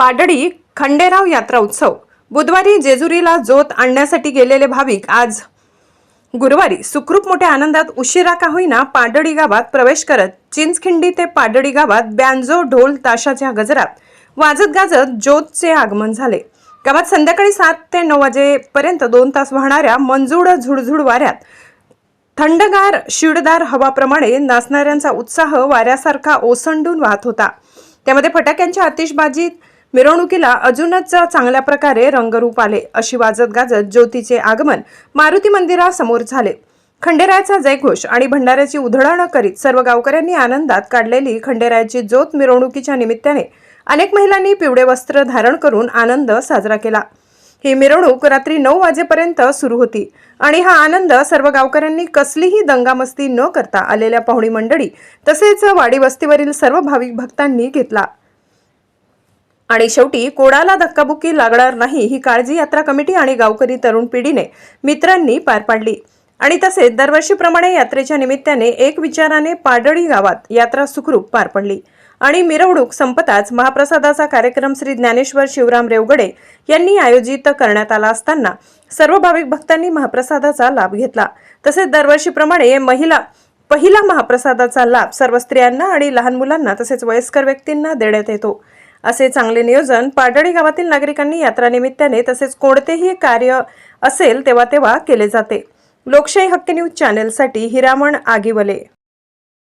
पाडळी खंडेराव यात्रा उत्सव. बुधवारी जेजुरीला जोत आणण्यासाठी गेलेले भाविक आज गुरुवारी सुखरूप मोठ्या आनंदात उशिरा का होईना पाडळी गावात प्रवेश करत चिंचखिंडी ते पाडळी गावात बँजो ढोल ताशाच्या गजरात वाजत गाजत ज्योतचे आगमन झाले. गावात संध्याकाळी सात ते नऊ वाजेपर्यंत दोन तास वाहणाऱ्या मंजूळ झुडझुड वाऱ्यात थंडगार शिडदार हवाप्रमाणे नाचणाऱ्यांचा उत्साह वाऱ्यासारखा ओसंडून वाहत होता. त्यामध्ये फटाक्यांच्या आतिषबाजीत मिरवणुकीला अजूनच चांगल्या प्रकारे रंगरूप आले अशी वाजत गाजत ज्योतीचे आगमन मारुती मंदिरासमोर झाले. खंडेरायाचा जयघोष आणि भंडाऱ्याची उधळण करीत सर्व गावकऱ्यांनी आनंदात काढलेली खंडेरायाची ज्योत मिरवणुकीच्या निमित्ताने अनेक महिलांनी पिवळे वस्त्र धारण करून आनंद साजरा केला. ही मिरवणूक रात्री नऊ वाजेपर्यंत सुरू होती आणि हा आनंद सर्व गावकऱ्यांनी कसलीही दंगामस्ती न करता आलेल्या पाहुणी मंडळी तसेच वाडी वस्तीवरील सर्व भाविक भक्तांनी घेतला. आणि शेवटी कोणाला धक्काबुक्की लागणार नाही ही काळजी यात्रा कमिटी आणि गावकरी तरुण पिढीने मित्रांनी पार पाडली. आणि तसेच दरवर्षीप्रमाणे यात्रेच्या निमित्ताने एक विचाराने पाडळी गावात यात्रा सुखरूप पार पडली. आणि मिरवणूक संपताच महाप्रसादाचा कार्यक्रम श्री ज्ञानेश्वर शिवराम रेवगडे यांनी आयोजित करण्यात आला असताना सर्व भाविक भक्तांनी महाप्रसादाचा लाभ घेतला. तसेच दरवर्षीप्रमाणे महिला पहिला महाप्रसादाचा लाभ सर्व स्त्रियांना आणि लहान मुलांना तसेच वयस्कर व्यक्तींना देण्यात येतो. असे चांगले नियोजन पाडळी गावातील नागरिकांनी यात्रानिमित्ताने तसेच कोणतेही कार्य असेल तेव्हा तेव्हा केले जाते. लोकशाही हक्क न्यूज चॅनेलसाठी हिरामण आगिवले.